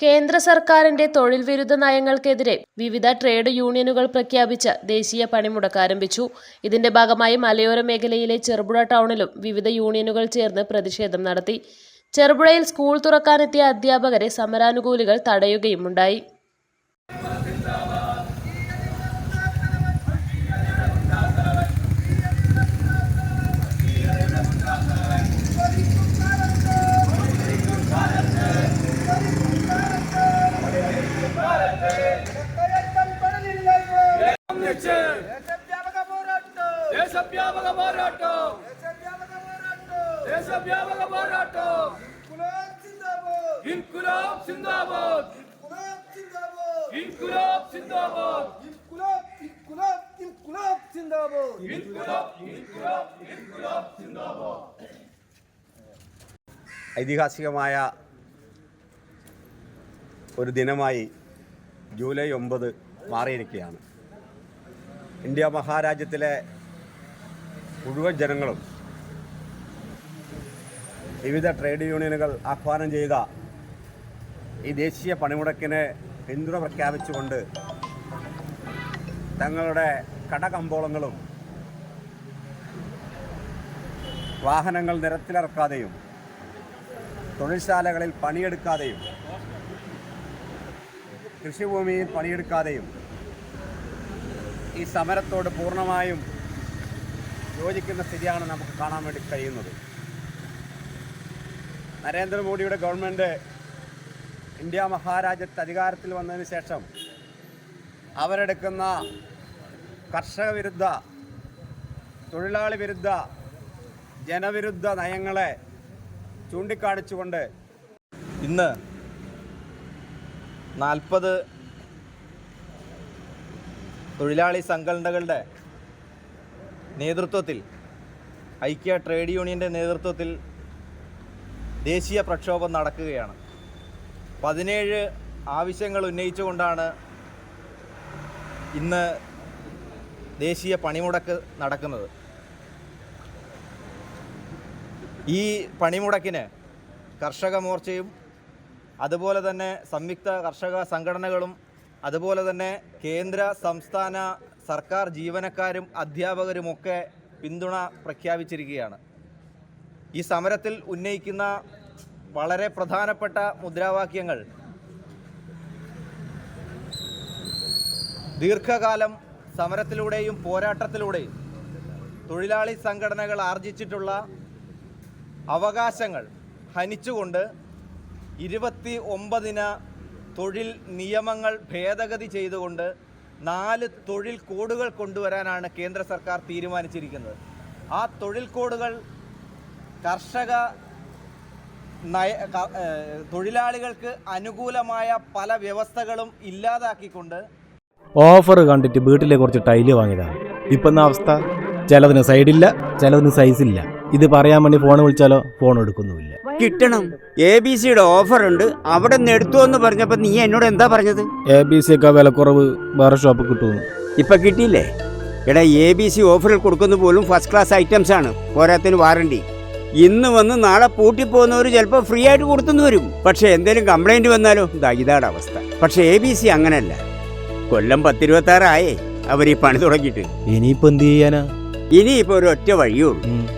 കേന്ദ്ര സർക്കാരിന്റെ തൊഴിൽ വിരുദ്ധ നയങ്ങൾക്കെതിരെ വിവിധ ട്രേഡ് യൂണിയനുകൾ പ്രഖ്യാപിച്ച ദേശീയ പണിമുടക്ക് ആരംഭിച്ചു. ഇതിന്റെ ഭാഗമായി മലയോര മേഖലയിലെ ചെറുപുഴ ടൗണിലും വിവിധ യൂണിയനുകൾ ചേർന്ന് പ്രതിഷേധം നടത്തി. ചെറുപുഴയിൽ സ്കൂൾ തുറക്കാനെത്തിയ അധ്യാപകരെ സമരാനുകൂലികൾ തടയുകയുമുണ്ടായി ദേശവ്യാപക പോരാട്ടം. ഇൻകുലാബ് സിന്ദാബാദ്. ഇൻകുലാബ് സിന്ദാബാദ്. ഇൻകുലാബ് സിന്ദാബാദ്. ഇൻകുലാബ് സിന്ദാബാദ്. ഇൻകുലാബ് ഇൻകുലാബ് ഇൻകുലാബ് ഇൻകുലാബ് ഇൻകുലാബ് സിന്ദാബാദ്. ഐതിഹാസികമായ ഒരു ദിനമായി ജൂലൈ ഒമ്പത് മാറിയിരിക്കുകയാണ്. ഇന്ത്യ മഹാരാജ്യത്തിലെ മുഴുവൻ ജനങ്ങളും വിവിധ ട്രേഡ് യൂണിയനുകൾ ആഹ്വാനം ചെയ്ത ഈ ദേശീയ പണിമുടക്കിനെ പിന്തുണ പ്രഖ്യാപിച്ചുകൊണ്ട് തങ്ങളുടെ കടകമ്പോളങ്ങളും വാഹനങ്ങൾ നിരത്തിലിറക്കാതെയും തൊഴിൽശാലകളിൽ പണിയെടുക്കാതെയും കൃഷിഭൂമിയിൽ പണിയെടുക്കാതെയും ഈ സമരത്തോട് പൂർണമായും യോജിക്കുന്ന സ്ഥിതിയാണ് നമുക്ക് കാണാൻ വേണ്ടി കഴിയുന്നത്. നരേന്ദ്രമോദിയുടെ ഗവൺമെന്റ് ഇന്ത്യ മഹാരാജ്യത്ത് അധികാരത്തിൽ വന്നതിന് ശേഷം അവരെടുക്കുന്ന കർഷക വിരുദ്ധ തൊഴിലാളി വിരുദ്ധ ജനവിരുദ്ധ നയങ്ങളെ ചൂണ്ടിക്കാണിച്ചുകൊണ്ട് ഇന്ന് നാൽപ്പത് തൊഴിലാളി സംഘടനകളുടെ നേതൃത്വത്തിൽ ഐക്യ ട്രേഡ് യൂണിയന്റെ നേതൃത്വത്തിൽ ദേശീയ പ്രക്ഷോഭം നടക്കുകയാണ്. പതിനേഴ് ആവശ്യങ്ങൾ ഉന്നയിച്ചുകൊണ്ടാണ് ഇന്ന് ദേശീയ പണിമുടക്ക് നടക്കുന്നത്. ഈ പണിമുടക്കിന് കർഷക മോർച്ചയും അതുപോലെ തന്നെ സംയുക്ത കർഷക സംഘടനകളും അതുപോലെ തന്നെ കേന്ദ്ര സംസ്ഥാന സർക്കാർ ജീവനക്കാരും അധ്യാപകരുമൊക്കെ പിന്തുണ പ്രഖ്യാപിച്ചിരിക്കുകയാണ്. ഈ സമരത്തിൽ ഉന്നയിക്കുന്ന വളരെ പ്രധാനപ്പെട്ട മുദ്രാവാക്യങ്ങൾ. ദീർഘകാലം സമരത്തിലൂടെയും പോരാട്ടത്തിലൂടെയും തൊഴിലാളി സംഘടനകൾ ആർജിച്ചിട്ടുള്ള അവകാശങ്ങൾ ഹനിച്ചുകൊണ്ട് ഇരുപത്തി ഒമ്പതിന് തൊഴിൽ നിയമങ്ങൾ ഭേദഗതി ചെയ്തുകൊണ്ട് നാല് തൊഴിൽ കോഡുകൾ കൊണ്ടുവരാനാണ് കേന്ദ്ര സർക്കാർ തീരുമാനിച്ചിരിക്കുന്നത്. ആ തൊഴിൽ കോഡുകൾ കർഷക നയ തൊഴിലാളികൾക്ക് അനുകൂലമായ പല വ്യവസ്ഥകളും ഇല്ലാതാക്കിക്കൊണ്ട് ഓഫർ കണ്ടിട്ട് വീട്ടിലെ കുറച്ച് ടൈൽ വാങ്ങിയതാണ്. ഇപ്പം എന്ന അവസ്ഥ? ചിലതിന് സൈഡില്ല ചിലതിന് ഇല്ല. ഇത് പറയാൻ വേണ്ടി ഫോൺ വിളിച്ചാലോ? ഫോൺ എടുക്കുന്നുമില്ല. കിട്ടണം. എ ബി സിയുടെ ഓഫർ ഉണ്ട് അവിടെ നിന്ന് എടുത്തു എന്ന് പറഞ്ഞപ്പോ നീ എന്നോട് എന്താ പറഞ്ഞത്? എ ബി സി ഒക്കെ വിലക്കുറവ് വേറെ ഷോപ്പ് കിട്ടുന്നു ഇപ്പൊ കിട്ടിയില്ലേ? എടാ എ ബി സി ഓഫറിൽ കൊടുക്കുന്ന പോലും ഫസ്റ്റ് ക്ലാസ് ഐറ്റംസ് ആണ്. പോരാത്തിന് വാറണ്ടി ഇന്ന് വന്ന് നാളെ പൂട്ടിപ്പോകുന്നവർ ചിലപ്പോൾ ഫ്രീ ആയിട്ട് കൊടുത്തുനിന്ന് വരും. പക്ഷേ എന്തെങ്കിലും കംപ്ലൈന്റ് വന്നാലോ? ഇതാ ഇതാണ് അവസ്ഥ. പക്ഷേ എ ബി സി അങ്ങനല്ല. കൊല്ലം പത്തിരുപത്താറായേ. അവർ ഈ പണി തുടങ്ങിയിട്ട്. ഇനിയിപ്പോൾ എന്ത് ചെയ്യാനാ? ഇനിയിപ്പോ ഒരു ഒറ്റ വഴിയേ ഉള്ളൂ. ഉം.